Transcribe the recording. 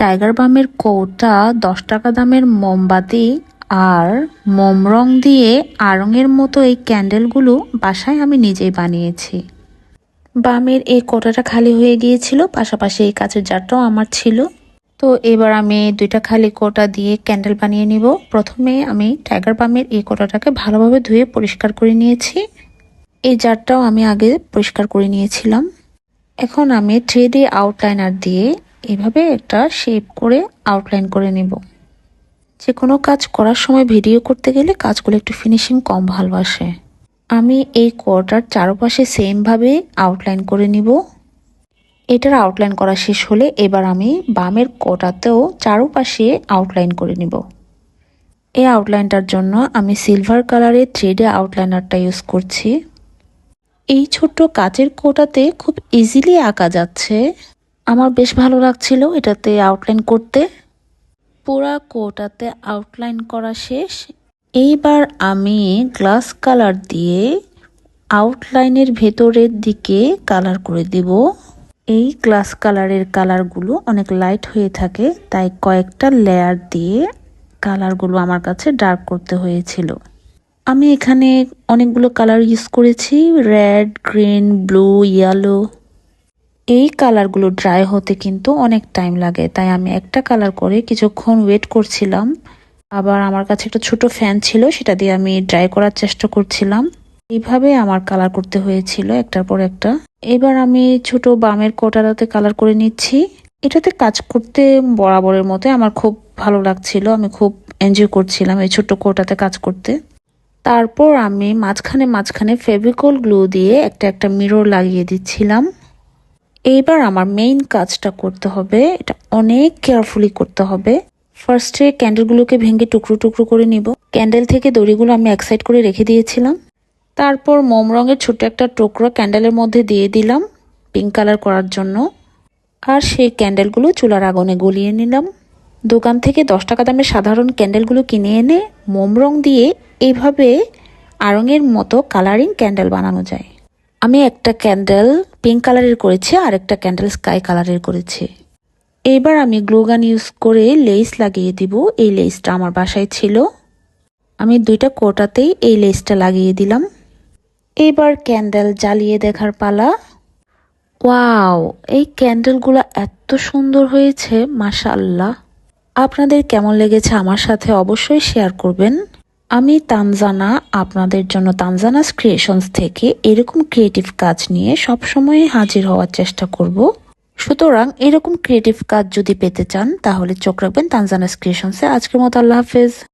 Tiger বামের কৌটা দশ টাকা দামের মোমবাতি আর মোম রং দিয়ে আড়ঙের মতো এই ক্যান্ডেলগুলো বাসায় আমি নিজেই বানিয়েছি। বামের এই কোটাটা খালি হয়ে গিয়েছিল, পাশাপাশি এই কাঁচের জারটাও আমার ছিল। তো এবার আমি দুইটা খালি কোটা দিয়ে ক্যান্ডেল বানিয়ে নিব। প্রথমে আমি টাইগার বামের এই কোটাটাকে ভালোভাবে ধুয়ে পরিষ্কার করে নিয়েছি। এই জারটাও আমি আগে পরিষ্কার করে নিয়েছিলাম। এখন আমি থ্রি ডি আউটলাইনার দিয়ে এভাবে একটা শেপ করে আউটলাইন করে নিব। যে কোনো কাজ করার সময় ভিডিও করতে গেলে কাজগুলো একটু ফিনিশিং কম ভালোবাসে। আমি এই কোয়ার্টার চারপাশে সেমভাবে আউটলাইন করে নিব। এটার আউটলাইন করা শেষ হলে এবার আমি বামের কোটাতেও চারপাশে আউটলাইন করে নিব। এই আউটলাইনটার জন্য আমি সিলভার কালারের থ্রেডে আউটলাইনারটা ইউজ করছি। এই ছোট্ট কাচের কোটাতে খুব ইজিলি আঁকা যাচ্ছে। আমার বেশ ভালো লাগছিল এটাতে আউটলাইন করতে। পুরা কোটাতে আউটলাইন করা শেষ। এইবার আমি গ্লাস কালার দিয়ে আউটলাইনের ভেতরের দিকে কালার করে দিব। এই গ্লাস কালারের কালারগুলো অনেক লাইট হয়ে থাকে, তাই কয়েকটা লেয়ার দিয়ে কালারগুলো আমার কাছে ডার্ক করতে হয়েছিল। আমি এখানে অনেকগুলো কালার ইউজ করেছি রেড গ্রিন ব্লু ইয়েলো এই কালারগুলো ড্রাই হতে কিন্তু অনেক টাইম লাগে, তাই আমি একটা কালার করে কিছুক্ষণ ওয়েট করছিলাম। আবার আমার কাছে একটা ছোট ফ্যান ছিল, সেটা দিয়ে আমি ড্রাই করার চেষ্টা করছিলাম। এইভাবে আমার কালার করতে হয়েছিল একটার পর একটা। এবার আমি ছোট বামের কোটাটাতে কালার করে নিচ্ছি। এটাতে কাজ করতে বরাবরের মতো আমার খুব ভালো লাগছিল, আমি খুব এনজয় করছিলাম এই ছোট্ট কোটাতে কাজ করতে। তারপর আমি মাঝখানে মাঝখানে ফেভিকল গ্লু দিয়ে একটা একটা মিরর লাগিয়ে দিচ্ছিলাম। এইবার আমার মেইন কাজটা করতে হবে, এটা অনেক কেয়ারফুলি করতে হবে। ফার্স্টে ক্যান্ডেলগুলোকে ভেঙে টুকরো টুকরো করে নিব। ক্যান্ডেল থেকে দড়িগুলো আমি এক সাইড করে রেখে দিয়েছিলাম। তারপর মোম রঙের ছোট একটা টুকরো ক্যান্ডেলের মধ্যে দিয়ে দিলাম পিঙ্ক কালার করার জন্য। আর সেই ক্যান্ডেলগুলো চুলার আগুনে গলিয়ে নিলাম। দোকান থেকে দশ টাকা দামের সাধারণ ক্যান্ডেলগুলো কিনে এনে মোম রং দিয়ে এইভাবে আরঙের মতো কালারিং ক্যান্ডেল বানানো যায়। আমি একটা ক্যান্ডেল পিঙ্ক কালারের করেছি আর একটা ক্যান্ডেল স্কাই কালারের করেছি। এবার আমি গ্লুগান ইউজ করে লেস লাগিয়ে দিব। এই লেসটা আমার বাসায় ছিল। আমি দুইটা কোটাতেই এই লেসটা লাগিয়ে দিলাম। এবার ক্যান্ডেল জ্বালিয়ে দেখার পালা। ওয়াও, এই ক্যান্ডেলগুলো এত সুন্দর হয়েছে, মাশাআল্লাহ। আপনাদের কেমন লেগেছে আমার সাথে অবশ্যই শেয়ার করবেন। আমি তানজানা, আপনাদের জন্য তানজানাস ক্রিয়েশনস থেকে এরকম ক্রিয়েটিভ কাজ নিয়ে সবসময় হাজির হওয়ার চেষ্টা করব। সুতরাং এরকম ক্রিয়েটিভ কাজ যদি পেতে চান, তাহলে চোখ রাখবেন তানজানাস ক্রিয়েশনসে আজকের মতো আল্লাহ হাফেজ।